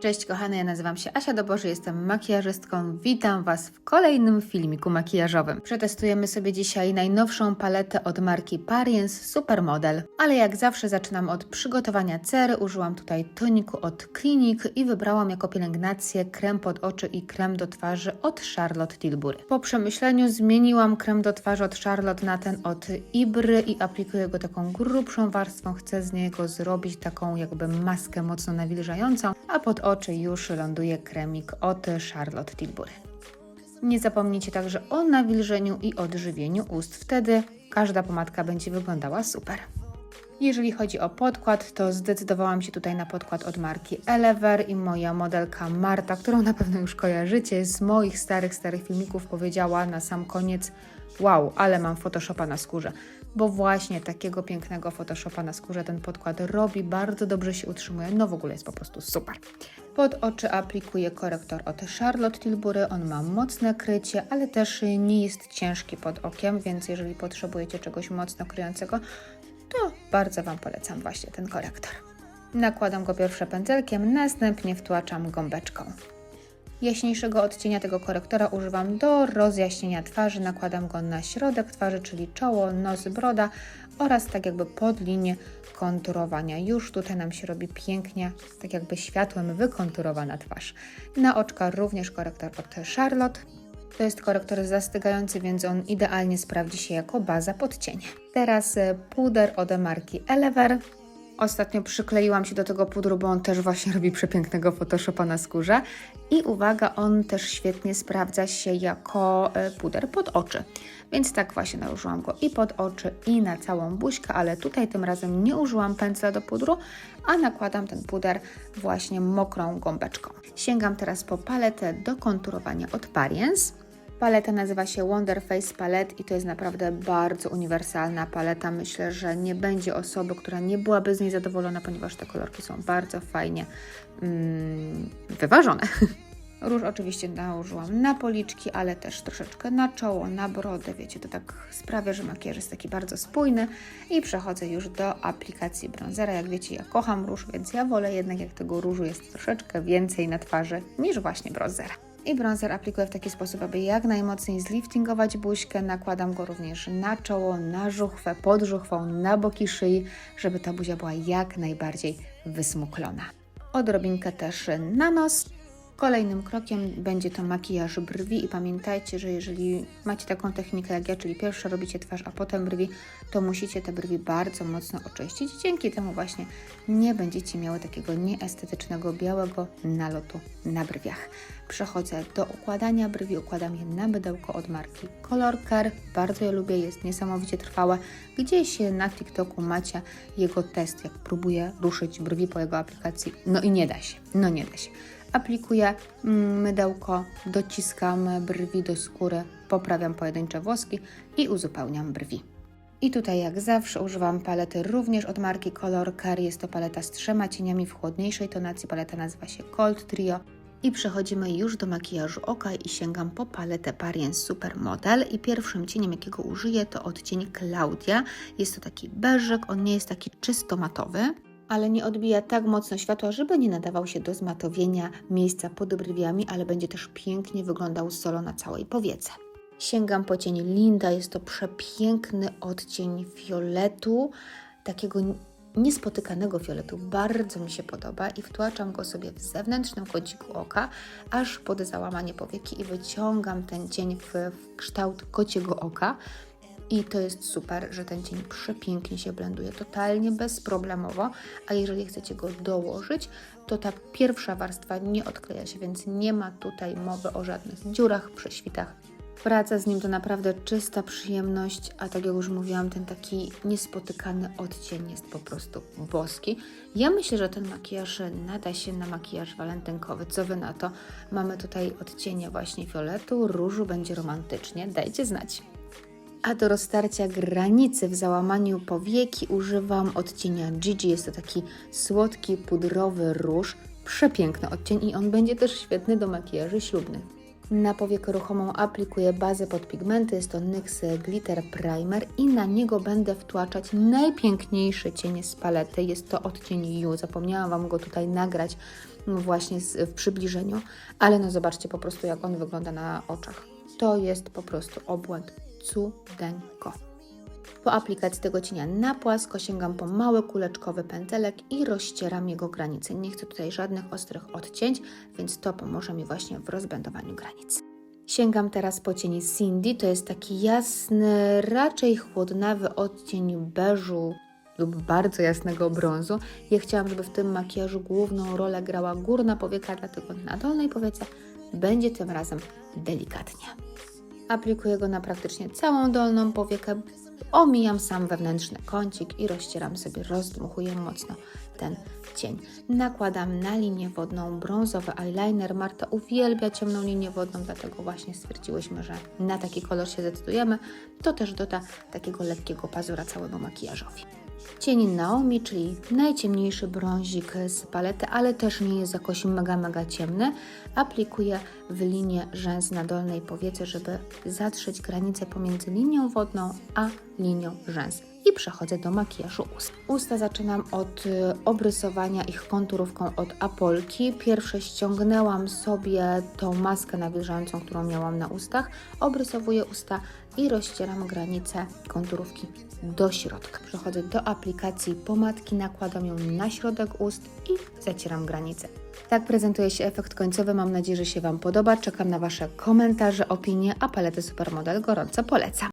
Cześć kochane, ja nazywam się Asia Doboży, jestem makijażystką. Witam Was w kolejnym filmiku makijażowym. Przetestujemy sobie dzisiaj najnowszą paletę od marki Pariens Supermodel. Ale jak zawsze zaczynam od przygotowania cery. Użyłam tutaj toniku od Clinique i wybrałam jako pielęgnację krem pod oczy i krem do twarzy od Charlotte Tilbury. Po przemyśleniu zmieniłam krem do twarzy od Charlotte na ten od Ibry i aplikuję go taką grubszą warstwą. Chcę z niego zrobić taką jakby maskę mocno nawilżającą, a pod oczy już ląduje kremik od Charlotte Tilbury. Nie zapomnijcie także o nawilżeniu i odżywieniu ust. Wtedy każda pomadka będzie wyglądała super. Jeżeli chodzi o podkład, to zdecydowałam się tutaj na podkład od marki Elever i moja modelka Marta, którą na pewno już kojarzycie z moich starych, starych filmików, powiedziała na sam koniec wow, ale mam Photoshopa na skórze, bo właśnie takiego pięknego Photoshopa na skórze ten podkład robi, bardzo dobrze się utrzymuje, no w ogóle jest po prostu super. Pod oczy aplikuję korektor od Charlotte Tilbury, on ma mocne krycie, ale też nie jest ciężki pod okiem, więc jeżeli potrzebujecie czegoś mocno kryjącego, to bardzo Wam polecam właśnie ten korektor. Nakładam go pierwsze pędzelkiem, następnie wtłaczam gąbeczką. Jaśniejszego odcienia tego korektora używam do rozjaśnienia twarzy. Nakładam go na środek twarzy, czyli czoło, nos, broda oraz tak jakby pod linię konturowania. Już tutaj nam się robi pięknie, tak jakby światłem wykonturowana twarz. Na oczka również korektor od Charlotte. To jest korektor zastygający, więc on idealnie sprawdzi się jako baza pod cienie. Teraz e, puder od marki Elever. Ostatnio przykleiłam się do tego pudru, bo on też właśnie robi przepięknego Photoshopa na skórze. I uwaga, on też świetnie sprawdza się jako e, puder pod oczy. Więc tak właśnie nałożyłam go i pod oczy, i na całą buźkę, ale tutaj tym razem nie użyłam pędzla do pudru, a nakładam ten puder właśnie mokrą gąbeczką. Sięgam teraz po paletę do konturowania od Pariens. Paleta nazywa się Wonder Face Palette i to jest naprawdę bardzo uniwersalna paleta. Myślę, że nie będzie osoby, która nie byłaby z niej zadowolona, ponieważ te kolorki są bardzo fajnie mm, wyważone. Róż oczywiście nałożyłam na policzki, ale też troszeczkę na czoło, na brodę. Wiecie, to tak sprawia, że makijaż jest taki bardzo spójny. I przechodzę już do aplikacji bronzera. Jak wiecie, ja kocham róż, więc ja wolę jednak, jak tego różu jest troszeczkę więcej na twarzy niż właśnie bronzera. I bronzer aplikuję w taki sposób, aby jak najmocniej zliftingować buźkę. Nakładam go również na czoło, na żuchwę, pod żuchwą, na boki szyi, żeby ta buzia była jak najbardziej wysmuklona. Odrobinkę też na nos. Kolejnym krokiem będzie to makijaż brwi i pamiętajcie, że jeżeli macie taką technikę jak ja, czyli pierwsze robicie twarz, a potem brwi, to musicie te brwi bardzo mocno oczyścić. Dzięki temu właśnie nie będziecie miały takiego nieestetycznego białego nalotu na brwiach. Przechodzę do układania brwi, układam je na mydełko od marki Color Care. Bardzo je lubię, jest niesamowicie trwałe. Gdzieś na TikToku macie jego test, jak próbuję ruszyć brwi po jego aplikacji. No i nie da się, no nie da się aplikuję mm, mydełko, dociskam brwi do skóry, poprawiam pojedyncze włoski i uzupełniam brwi. I tutaj jak zawsze używam palety również od marki Color Care. Jest to paleta z trzema cieniami w chłodniejszej tonacji. Paleta nazywa się Cold Trio. I przechodzimy już do makijażu oka i sięgam po paletę Pariens Supermodel i pierwszym cieniem jakiego użyję to odcień Claudia. Jest to taki beżek, on nie jest taki czysto matowy, ale nie odbija tak mocno światła, żeby nie nadawał się do zmatowienia miejsca pod brwiami, ale będzie też pięknie wyglądał solo na całej powiece. Sięgam po cień Linda, jest to przepiękny odcień fioletu, takiego niespotykanego fioletu, bardzo mi się podoba i wtłaczam go sobie w zewnętrznym kąciku oka, aż pod załamanie powieki i wyciągam ten cień w, w kształt kociego oka. I to jest super, że ten cień przepięknie się blenduje, totalnie bezproblemowo, a jeżeli chcecie go dołożyć, to ta pierwsza warstwa nie odkleja się, więc nie ma tutaj mowy o żadnych dziurach, prześwitach. Praca z nim to naprawdę czysta przyjemność, a tak jak już mówiłam, ten taki niespotykany odcień jest po prostu boski. Ja myślę, że ten makijaż nada się na makijaż walentynkowy. Co Wy na to? Mamy tutaj odcienie właśnie fioletu, różu, będzie romantycznie. Dajcie znać. A do roztarcia granicy w załamaniu powieki używam odcienia Gigi. Jest to taki słodki, pudrowy róż. Przepiękny odcień i on będzie też świetny do makijaży ślubnych. Na powiekę ruchomą aplikuję bazę pod pigmenty, jest to NYX Glitter Primer i na niego będę wtłaczać najpiękniejszy cień z palety. Jest to odcień You, zapomniałam Wam go tutaj nagrać właśnie w przybliżeniu, ale no zobaczcie po prostu jak on wygląda na oczach. To jest po prostu obłęd cudeńko. Po aplikacji tego cienia na płasko sięgam po mały kuleczkowy pędzelek i rozcieram jego granice. Nie chcę tutaj żadnych ostrych odcięć, więc to pomoże mi właśnie w rozbędowaniu granic. Sięgam teraz po cień Cindy, to jest taki jasny, raczej chłodnawy odcień beżu lub bardzo jasnego brązu. Ja chciałam, żeby w tym makijażu główną rolę grała górna powieka, dlatego na dolnej powiece będzie tym razem delikatnie. Aplikuję go na praktycznie całą dolną powiekę, omijam sam wewnętrzny kącik i rozcieram sobie, rozdmuchuję mocno ten cień. Nakładam na linię wodną brązowy eyeliner. Marta uwielbia ciemną linię wodną, dlatego właśnie stwierdziłyśmy, że na taki kolor się decydujemy. To też doda takiego lekkiego pazura całemu makijażowi. Cień Naomi, czyli najciemniejszy brązik z palety, ale też nie jest jakoś mega, mega ciemny. Aplikuję w linię rzęs na dolnej powiece, żeby zatrzeć granicę pomiędzy linią wodną a linią rzęs. I przechodzę do makijażu ust. Usta zaczynam od y, obrysowania ich konturówką od Apolki. Pierwsze ściągnęłam sobie tą maskę nawilżającą, którą miałam na ustach. Obrysowuję usta i rozcieram granicę konturówki do środka. Przechodzę do aplikacji pomadki, nakładam ją na środek ust i zacieram granicę. Tak prezentuje się efekt końcowy. Mam nadzieję, że się Wam podoba. Czekam na Wasze komentarze, opinie, a paletę Supermodel gorąco polecam.